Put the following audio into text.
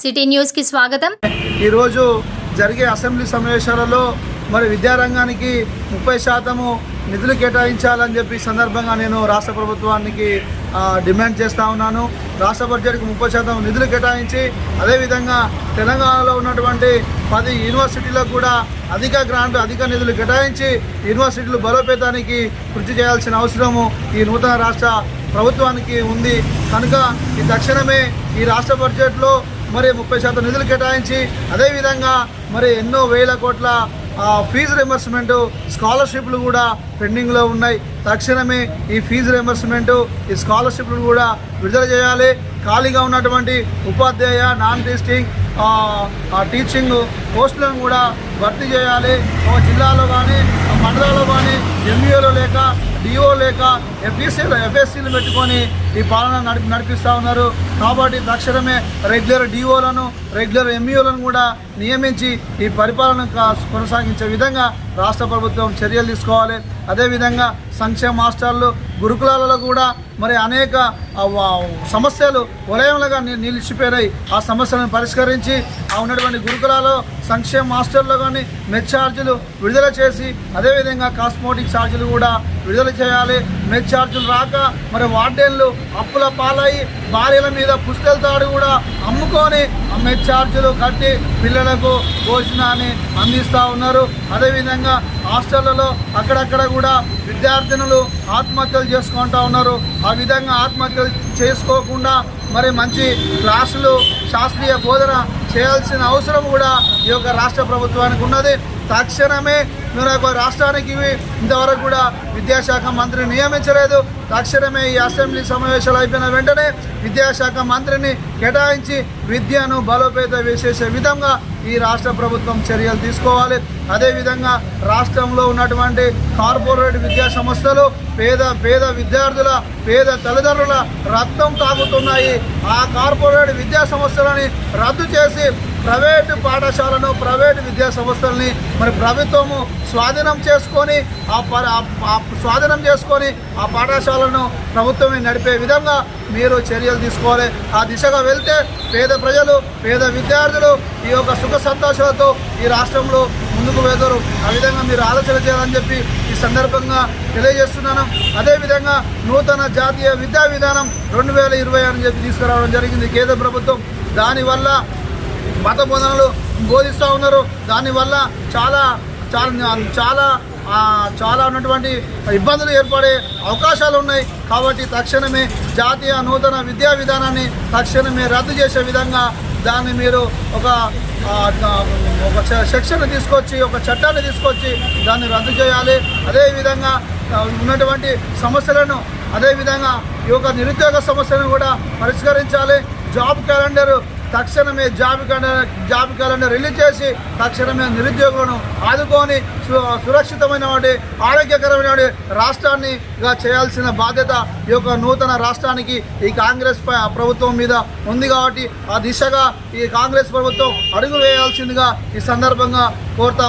City న్యూస్కి స్వాగతం. ఈరోజు జరిగే అసెంబ్లీ సమావేశాలలో మరి విద్యారంగానికి ముప్పై శాతము నిధులు కేటాయించాలని చెప్పి సందర్భంగా నేను రాష్ట్ర ప్రభుత్వానికి డిమాండ్ చేస్తూ ఉన్నాను. రాష్ట్ర బడ్జెట్కి ముప్పై శాతం నిధులు కేటాయించి అదేవిధంగా తెలంగాణలో ఉన్నటువంటి పది యూనివర్సిటీలకు కూడా అధిక గ్రాంట్ అధిక నిధులు కేటాయించి యూనివర్సిటీలు బలోపేతానికి కృషి చేయాల్సిన అవసరము ఈ నూతన రాష్ట్ర ప్రభుత్వానికి ఉంది. కనుక ఈ తక్షణమే ఈ రాష్ట్ర బడ్జెట్లో మరి ముప్పై శాతం నిధులు కేటాయించి అదేవిధంగా మరి ఎన్నో వేల కోట్ల ఫీజు రియంబర్స్మెంట్ స్కాలర్షిప్లు కూడా పెండింగ్లో ఉన్నాయి. తక్షణమే ఈ ఫీజు రియంబర్స్మెంట్ ఈ స్కాలర్షిప్లు కూడా విడుదల చేయాలి. ఖాళీగా ఉన్నటువంటి ఉపాధ్యాయ నాన్ టీచింగ్ టీచింగ్ పోస్టులను కూడా భర్తీ చేయాలి. ఒక జిల్లాలో కానీ మండలాల్లో కానీ ఎంఈఓలో లేక డిఓ లేక ఎఫ్ఈసీలు ఎఫ్ఎస్సీలు పెట్టుకొని ఈ పాలన నడిపి నడిపిస్తూ ఉన్నారు. కాబట్టి తక్షణమే రెగ్యులర్ డిఓలను రెగ్యులర్ ఎంఈఓలను కూడా నియమించి ఈ పరిపాలన కొనసాగించే విధంగా రాష్ట్ర ప్రభుత్వం చర్యలు తీసుకోవాలి. అదేవిధంగా సంక్షేమ మాస్టర్లు గురుకులాలలో కూడా మరి అనేక సమస్యలు వలయములుగా ని- నిలిచిపోయినాయి. ఆ సమస్యలను పరిష్కరించి ఆ ఉన్నటువంటి గురుకులాలో సంక్షేమ మాస్టర్లు కానీ మెచ్ ఛార్జీలు విడుదల చేసి అదేవిధంగా కాస్మోటిక్ ఛార్జీలు కూడా విడుదల చేయాలి. మెచ్ ఛార్జీలు రాక మరి వార్డెన్లు అప్పుల పాలయ్యి భార్యల మీద పుస్తల తాడు కూడా అమ్ముకొని ఆ ఛార్జీలు కట్టి పిల్లలకు భోజనాన్ని అందిస్తూ ఉన్నారు. అదేవిధంగా హాస్టళ్ళలో అక్కడక్కడ కూడా విద్యార్థినులు ఆత్మహత్యలు చేసుకుంటా ఉన్నారు. ఆ విధంగా ఆత్మహత్యలు చేసుకోకుండా మరి మంచి క్లాసులు శాస్త్రీయ బోధన చేయాల్సిన అవసరం కూడా ఈ యొక్క రాష్ట్ర ప్రభుత్వానికి ఉన్నది. తక్షణమే మీరు రాష్ట్రానికి ఇంతవరకు కూడా విద్యాశాఖ మంత్రిని నియమించలేదు. తక్షణమే ఈ అసెంబ్లీ సమావేశాలు అయిపోయిన వెంటనే విద్యాశాఖ మంత్రిని కేటాయించి విద్యను బలోపేత చేసే విధంగా ఈ రాష్ట్ర ప్రభుత్వం చర్యలు తీసుకోవాలి. అదేవిధంగా రాష్ట్రంలో ఉన్నటువంటి కార్పొరేట్ విద్యా సంస్థలు పేద పేద విద్యార్థుల పేద తల్లిదండ్రుల రక్తం తాగుతున్నాయి. ఆ కార్పొరేట్ విద్యా సంస్థలని రద్దు చేసి ప్రైవేటు పాఠశాలను ప్రైవేటు విద్యా సంస్థల్ని మరి ప్రభుత్వము స్వాధీనం చేసుకొని ఆ ప- స్వాధీనం చేసుకొని ఆ పాఠశాలను ప్రభుత్వమే నడిపే విధంగా మీరు చర్యలు తీసుకోవాలి. ఆ దిశగా వెళ్తే పేద ప్రజలు పేద విద్యార్థులు ఈ యొక్క సుఖ సంతోషాలతో ఈ రాష్ట్రంలో ముందుకు వెళ్తారు. ఆ విధంగా మీరు ఆలోచన చేయాలని చెప్పి ఈ సందర్భంగా తెలియజేస్తున్నాను. అదేవిధంగా నూతన జాతీయ విద్యా విధానం రెండు వేల ఇరవై అని చెప్పి తీసుకురావడం జరిగింది. కేంద్ర ప్రభుత్వం దానివల్ల మత బోధనలు బోధిస్తూ ఉన్నారు. దానివల్ల చాలా చాలా చాలా చాలా ఉన్నటువంటి ఇబ్బందులు ఏర్పడే అవకాశాలు ఉన్నాయి. కాబట్టి తక్షణమే జాతీయ నూతన విద్యా విధానాన్ని తక్షణమే రద్దు చేసే విధంగా దాన్ని మీరు ఒక ఒక సెక్షన్ తీసుకొచ్చి ఒక చట్టాన్ని తీసుకొచ్చి దాన్ని రద్దు చేయాలి. అదేవిధంగా ఉన్నటువంటి సమస్యలను అదేవిధంగా ఈ యొక్క నిరుద్యోగ సమస్యలను కూడా పరిష్కరించాలి. జాబ్ క్యాలెండర్ తక్షణమే job calendar job calendar release చేసి తక్షణమే నిరుద్యోగులను ఆదుకొని సు- సురక్షితమైన వాటి ఆరోగ్యకరమైన వాటి రాష్ట్రాన్ని చేయాల్సిన బాధ్యత ఈ యొక్క నూతన రాష్ట్రానికి ఈ కాంగ్రెస్ ప్రభుత్వం మీద ఉంది కాబట్టి ఆ దిశగా ఈ కాంగ్రెస్ ప్రభుత్వం అడుగు వేయాల్సిందిగా ఈ సందర్భంగా కోరుతా